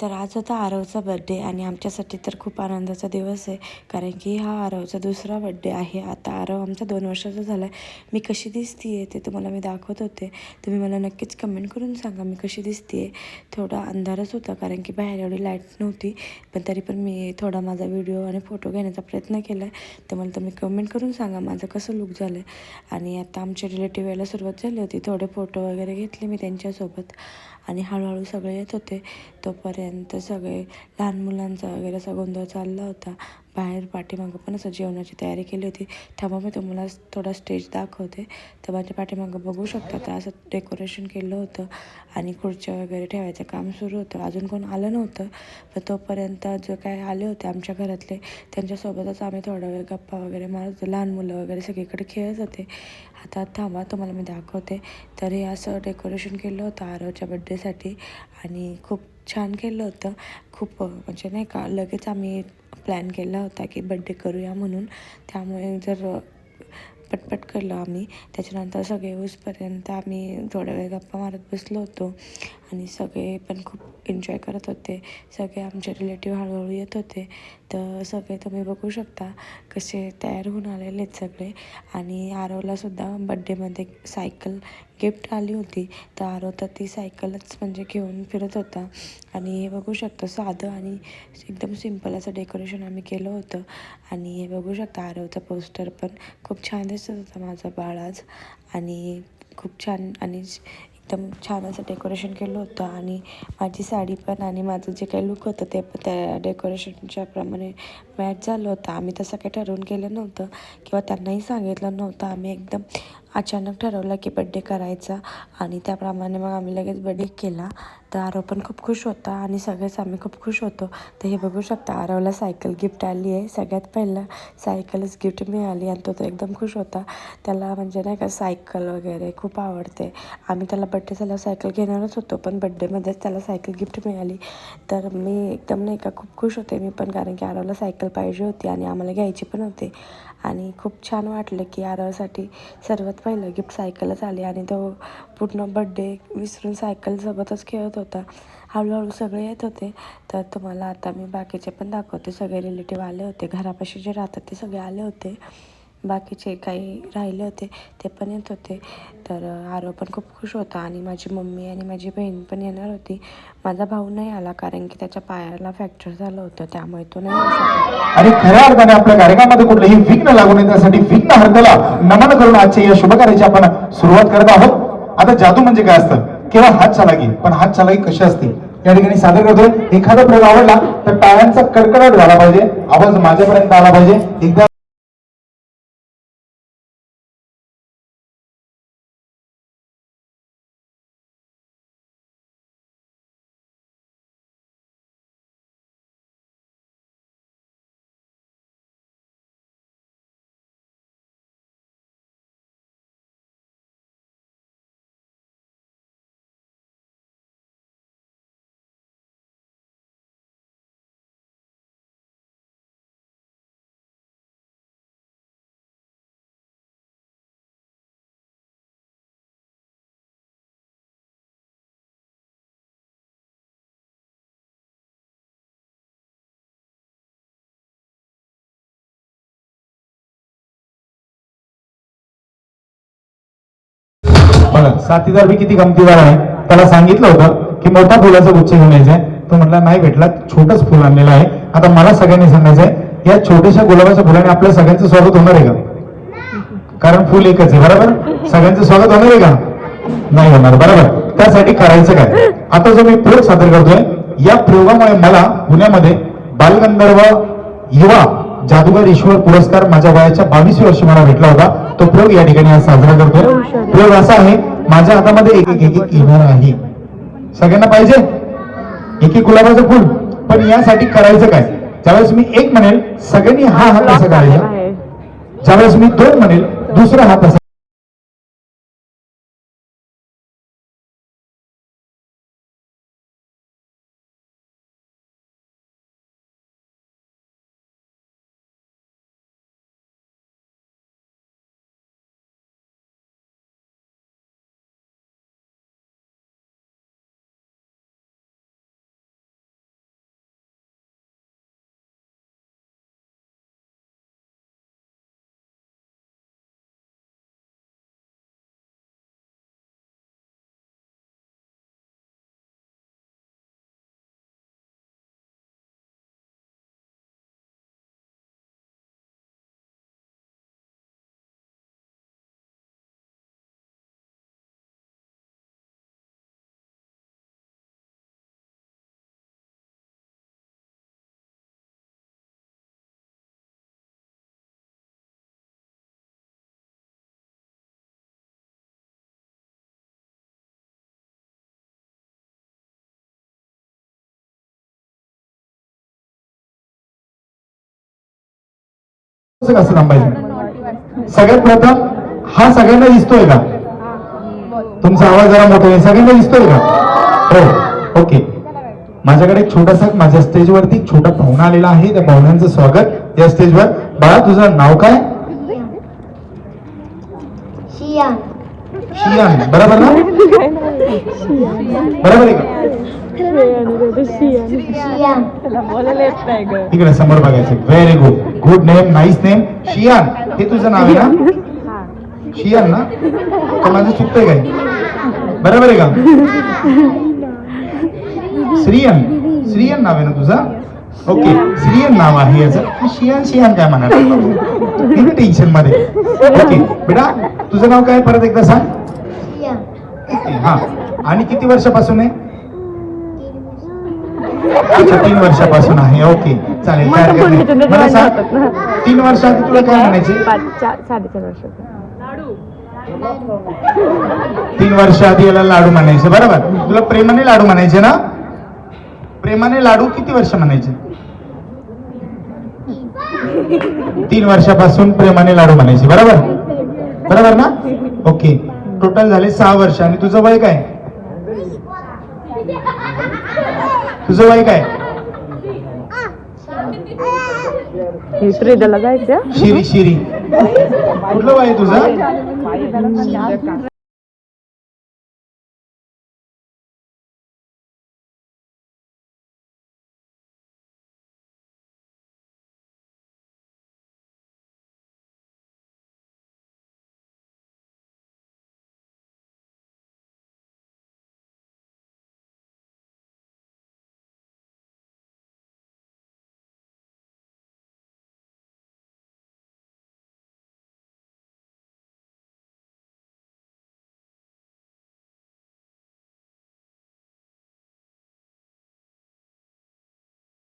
तर आज होता आरवचा बड्डे आणि आमच्यासाठी तर खूप आनंदाचा दिवस आहे. कारण की हा आरवचा दुसरा बड्डे आहे. आता आरव आमचा दोन वर्षाचा झाला आहे मी कशी दिसते आहे ते तुम्हाला मी दाखवत होते. तुम्ही मला नक्कीच कमेंट करून सांगा मी कशी दिसते आहे थोडा अंधारच होता कारण की बाहेर एवढी लाइट नव्हती. पण तरी पण मी थोडा माझा व्हिडिओ आणि फोटो घेण्याचा प्रयत्न केला आहे तर मला तुम्ही कमेंट करून सांगा माझं कसं लुक झालं आहे आणि आता आमच्या रिलेटिव्ह यायला सुरुवात झाली होती. थोडे फोटो वगैरे घेतले मी त्यांच्यासोबत. आणि हळूहळू सगळे येत होते. तोपर्यंत सगळे लहान मुलांचा वगैरे असा गोंधळ चालला होता. बाहेर पाठीमागं पण असं जेवणाची तयारी केली होती. त्यामुळे मी तुम्हाला थोडा स्टेज दाखवते. तर माझ्या पाठीमागं बघू शकता तर असं डेकोरेशन केलं होतं आणि खुर्च्या वगैरे ठेवायचं काम सुरू होतं. अजून कोण आलं नव्हतं पण तोपर्यंत जे काय आले होते आमच्या घरातले त्यांच्यासोबतच आम्ही थोडा वेळ गप्पा वगैरे मारत लहान मुलं वगैरे सगळीकडे खेळत होते. आता थांबा तुम्हाला मी दाखवते. तर हे असं डेकोरेशन केलं होतं आरवच्या बड्डेसाठी आणि खूप छान केलं होतं. खूप म्हणजे नाही का लगेच आम्ही प्लॅन केला होता की बड्डे करूया म्हणून. त्यामुळे जर पटपट केलं आम्ही. त्याच्यानंतर सगळे ऊसपर्यंत आम्ही थोड्या वेळ गप्पा मारत बसलो होतो. आणि सगळे पण खूप एन्जॉय करत होते. सगळे आमचे रिलेटिव्ह हळूहळू येत होते. तर सगळे तुम्ही बघू शकता कसे तयार होऊन आलेले आहेत सगळे. आणि आरवलासुद्धा बड्डेमध्ये सायकल गिफ्ट आली होती. तर आरव तर ती सायकलच म्हणजे घेऊन फिरत होता. आणि हे बघू शकता साधं आणि एकदम सिंपल असं डेकोरेशन आम्ही केलं होतं. आणि हे बघू शकता आरवचा पोस्टर पण खूप छान दिसत होता माझा बाळ आज. आणि खूप छान आणि एकदम छान असं डेकोरेशन केलं होतं आणि माझी साडी पण आणि माझं जे काही लुक होतं ते पण त्या डेकोरेशनच्या प्रमाणे मॅच झालं होतं. आम्ही तसं काही ठरवून केलं नव्हतं किंवा त्यांनाही सांगितलं नव्हतं. आम्ही एकदम अचानक ठरवलं की बड्डे करायचा आणि त्याप्रमाणे मग आम्ही लगेच बड्डे केला. तर आरव पण खूप खुश होता आणि सगळेच आम्ही खूप खुश होतो. तर हे बघू शकता आरवला सायकल गिफ्ट आली आहे. सगळ्यात पहिलं सायकलच गिफ्ट मिळाली आणि तो तर एकदम खुश होता. त्याला म्हणजे नाही का सायकल वगैरे खूप आवडते. आम्ही त्याला बड्डे झाल्यावर सायकल घेणारच होतो पण बड्डेमध्येच त्याला सायकल गिफ्ट मिळाली. तर मी एकदम नाही का खूप खुश होते मी पण कारण की आरवला सायकल पाहिजे होती आणि आम्हाला घ्यायची पण होती. आणि खूप छान वाटलं की आरवसाठी सर्वात पहिलं गिफ्ट सायकलच आली आणि तो पूर्ण बड्डे विसरून सायकलसोबतच खेळत होता. हळूहळू सगळे येत होते. तर तुम्हाला आता मी बाकीचे पण दाखवते. सगळे रिलेटिव्ह आले होते. घरापाशी जे राहतात ते सगळे आले होते. बाकीचे काही राहिले होते ते पण येत होते. तर आरव पण खूप खुश होता आणि माझी मम्मी आणि माझी बहीण पण येणार होती. माझा भाऊ नाही आला कारण की त्याच्या पायाला फ्रॅक्चर झालं होतं त्यामुळे तो नाही आणि खऱ्या अर्थाने आपल्या कार्यक्रमामध्ये कुठलंही विघ्न लागू नये त्यासाठी विघ्न हरताला नमन करून आजच्या या शुभ कार्याची आपण सुरुवात करत आहोत. आता जादू म्हणजे काय असतं? केवळ हात चालाकी पण हात चालाकी कशी असते? या ठिकाणी सादर करतोय एखादा प्रयोग आवडला तर टाळ्यांचा कडकडाट झाला पाहिजे आवाज माझ्यापर्यंत आला पाहिजे. एकदा बघा साथीदार बी किती गमतीदार आहे. त्याला सांगितलं होतं की मोठा फुलाचा गुच्छ घेऊन यायचा आहे तो म्हटला नाही भेटला छोटच फुल आणलेलं आहे. आता मला सगळ्यांनी सांगायचं आहे या छोट्याशा गुलाबाच्या फुलाने आपल्या सगळ्यांचं स्वागत होणार आहे का? कारण फुल एकच आहे बरोबर? सगळ्यांचं स्वागत होणार आहे का? नाही होणार बरोबर? त्यासाठी करायचं काय? आता जो मी प्रयोग सादर करतोय या प्रयोगामुळे मला पुण्यामध्ये बालगंधर्व युवा जादूगर ईश्वर पुरस्कार माझ्या वयाच्या बावीस वर्षी मला भेटला होता. तो प्रयोग या ठिकाणी आज साजरा करतोय. प्रयोग असा आहे माझ्या हातामध्ये एक एक एक एक आहे. सगळ्यांना पाहिजे? एक एक गुलाबाचं फुल. पण यासाठी करायचं काय? ज्यावेळेस मी एक म्हणेल सगळ्यांनी हा हात कसा करायचा. ज्यावेळेस मी दोन म्हणेल दुसरा हात असा कसं कसं थांबायचं? सगळ्यात प्रथम हा सगळ्यांना दिसतोय का? तुमचा आवाज जरा मोठा आहे सगळ्यांना दिसतोय का? हो ओके. माझ्याकडे एक छोटासा माझ्या स्टेजवरती एक छोटा पाहुणा आलेला आहे. त्या पाहुण्यांचं स्वागत. या स्टेजवर बाळा तुझं नाव काय? शियान. शियान. बरोबर ना? बरोबर आहे का? शियान. इकडे समोर बघायचं. Very good good name nice name Shiyan हे तुझं नाव आहे ना? शियान ना? का माझं चुकतंय काय? बरोबर आहे का? श्रियन श्रियन नाव आहे ना तुझं? ओके श्रियन नाव आहे याचं. शियान शियान काय म्हणाल? टेन्शनमध्ये. ओके बेटा तुझं नाव काय? परत एकदा सांग. हा. आणि किती वर्षापासून आहे? अच्छा तीन वर्षापासून आहे. ओके. चालेल काय हरकत नाही. मला सांग तीन वर्ष आधी तुला काय म्हणायचे? साडेचार वर्षाचा तीन वर्ष आधी याला लाडू म्हणायचे बरोबर? तुला प्रेमाने लाडू म्हणायचे ना? प्रेमाने लाडू किती वर्ष म्हणायचे? तीन वर्षापासून प्रेमाने लाडू म्हणायचे बरोबर? बरोबर ना? ओके. टोटल झाले सहा वर्ष. आणि तुझं वय काय? तुझं वय काय? जायचं शिरी शिरी. कुठलं वय आहे तुझं?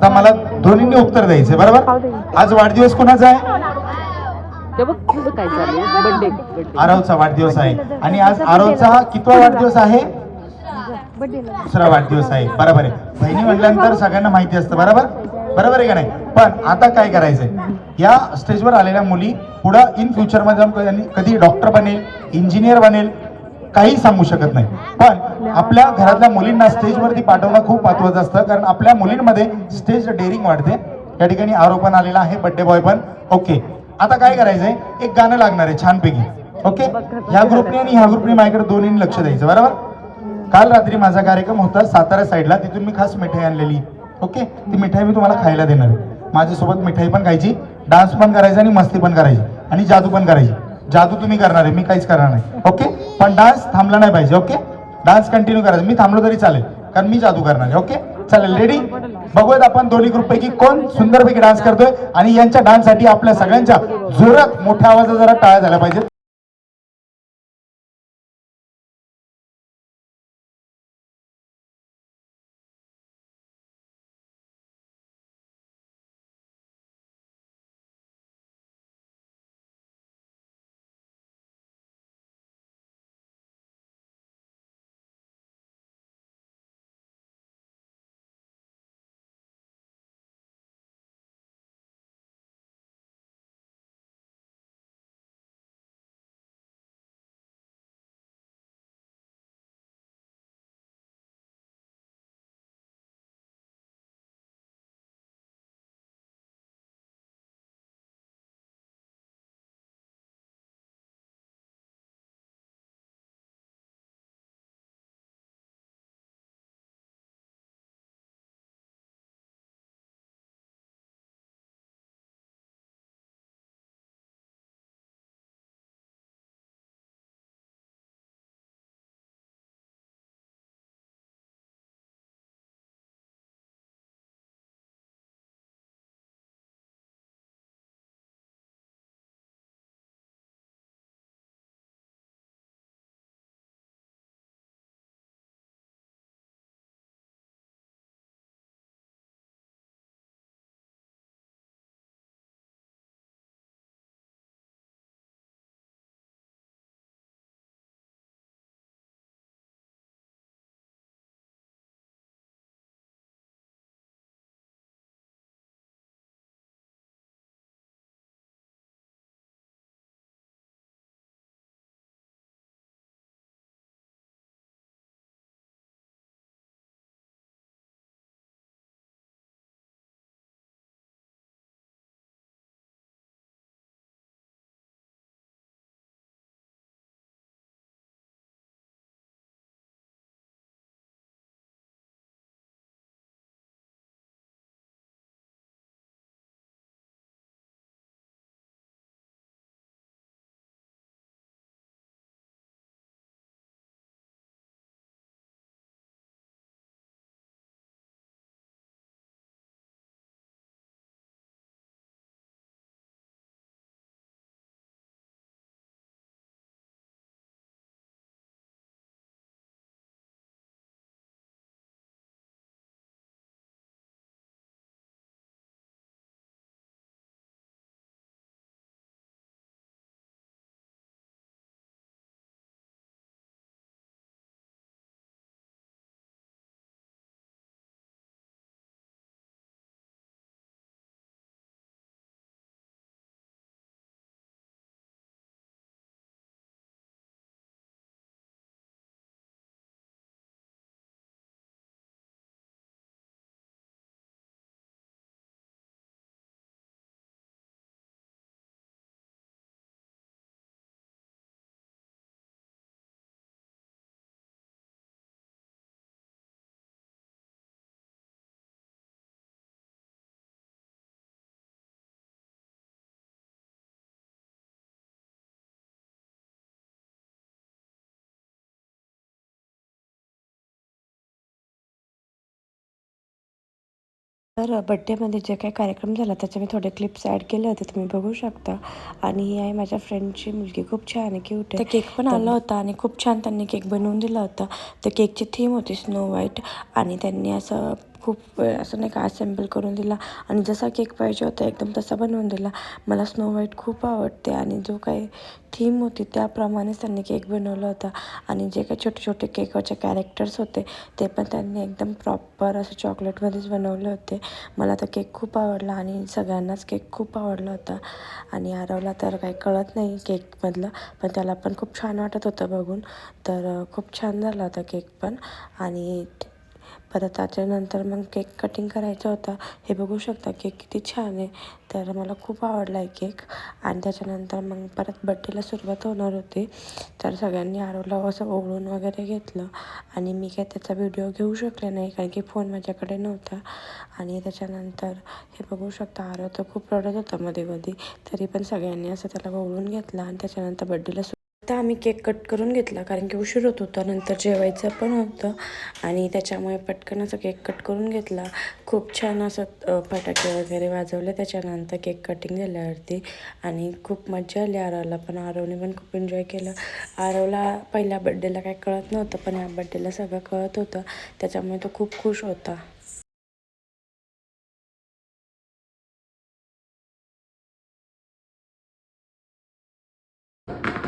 आता मला दोन्हींनी उत्तर द्यायचे बरोबर? आज वाढदिवस कोणाचा आहे? आरवचा वाढदिवस आहे. आणि आज आरवचा हा कितवा वाढदिवस आहे? दुसरा वाढदिवस आहे. बरोबर आहे. बहिणी म्हटल्यानंतर सगळ्यांना माहिती असतं बरोबर? बरोबर आहे का नाही? पण आता काय करायचंय? या स्टेजवर आलेल्या मुली पुढं इन फ्युचरमध्ये जाऊन कधी- कधी डॉक्टर बनेल इंजिनियर बनेल काही सांगू शकत नाही. पण आपल्या घरातल्या मुलींना स्टेजवरती पाठवणं खूप महत्वाचं असतं. कारण आपल्या मुलींमध्ये स्टेज डेअरिंग वाढते. या ठिकाणी आरोपण आलेला आहे बड्डे बॉय पण. ओके आता काय करायचंय? एक गाणं लागणार आहे छानपैकी. ओके ह्या ग्रुपने आणि ह्या ग्रुपने माझ्याकडे दोन्ही लक्ष द्यायचं. बरोबर? काल रात्री माझा कार्यक्रम होता सातारा साईडला तिथून मी खास मिठाई आणलेली. ओके ती मिठाई मी तुम्हाला खायला देणार आहे. माझ्यासोबत मिठाई पण खायची डान्स पण करायचा आणि मस्ती पण करायची आणि जादू पण करायची. जादू तुम्ही करणार आहे मी काहीच करणार नाही. ओके पण डान्स थांबला नाही पाहिजे ओके डान्स कंटिन्यू करायचा. मी थांबलो तरी चालेल कारण मी जादू करणार आहे ओके चालेल रेडी बघूयात आपण दोन्ही ग्रुप पैकी कोण सुंदरपैकी डान्स करतोय आणि यांच्या डान्ससाठी आपल्या सगळ्यांच्या जोरात मोठ्या आवाजात जरा टाळ्या झाल्या पाहिजेत. तर बड्डेमध्ये जे काही कार्यक्रम झाला त्याचे मी थोडे क्लिप्स ॲड केले होते तुम्ही बघू शकता. आणि ही आहे माझ्या फ्रेंडची मुलगी खूप छान आहे क्यूट आहे. केक पण आला होता आणि खूप छान त्यांनी केक बनवून दिला होता. तर केकची थीम होती स्नो व्हाईट आणि त्यांनी असं खूप असं नाही का असेंबल करून दिला. आणि जसा केक पाहिजे होता एकदम तसा बनवून दिला. मला स्नो व्हाईट खूप आवडते आणि जो काही थीम होती त्याप्रमाणेच त्यांनी केक बनवला होता. आणि जे काही छोटे छोटे केकवरचे कॅरेक्टर्स होते ते पण त्यांनी एकदम प्रॉपर असं चॉकलेटमध्येच बनवले होते. मला तर केक खूप आवडला आणि सगळ्यांनाच केक खूप आवडला होता. आणि आरवला तर काही कळत नाही केकमधलं पण त्याला पण खूप छान वाटत होतं बघून. तर खूप छान झाला होता केक पण. आणि परत त्याच्यानंतर मग केक कटिंग करायचा होता. हे बघू शकता केक किती छान आहे. तर मला खूप आवडला आहे केक. आणि त्याच्यानंतर मग परत बड्डेला सुरुवात होणार होती. तर सगळ्यांनी आरोला असं ओढून वगैरे घेतलं. आणि मी काय त्याचा व्हिडिओ घेऊ शकले नाही कारण की फोन माझ्याकडे नव्हता. आणि त्याच्यानंतर हे बघू शकता आरो तर खूप रडत होता मध्ये मध्ये तरी पण सगळ्यांनी असं त्याला ओढून घेतलं आणि त्याच्यानंतर बड्डेला आत्ता आम्ही केक कट करून घेतला कारण की उशीर होत होता नंतर जेवायचं पण होतं. आणि त्याच्यामुळे पटकन असं केक कट करून घेतला. खूप छान असं फटाके वगैरे वाजवले. त्याच्यानंतर केक कटिंग झाल्यावरती आणि खूप मजा आली आरवला पण. आरवने पण खूप एन्जॉय केलं. आरवला पहिल्या बड्डेला काय कळत नव्हतं पण ह्या बड्डेला सगळं कळत होतं. त्याच्यामुळे तो खूप खुश होता. you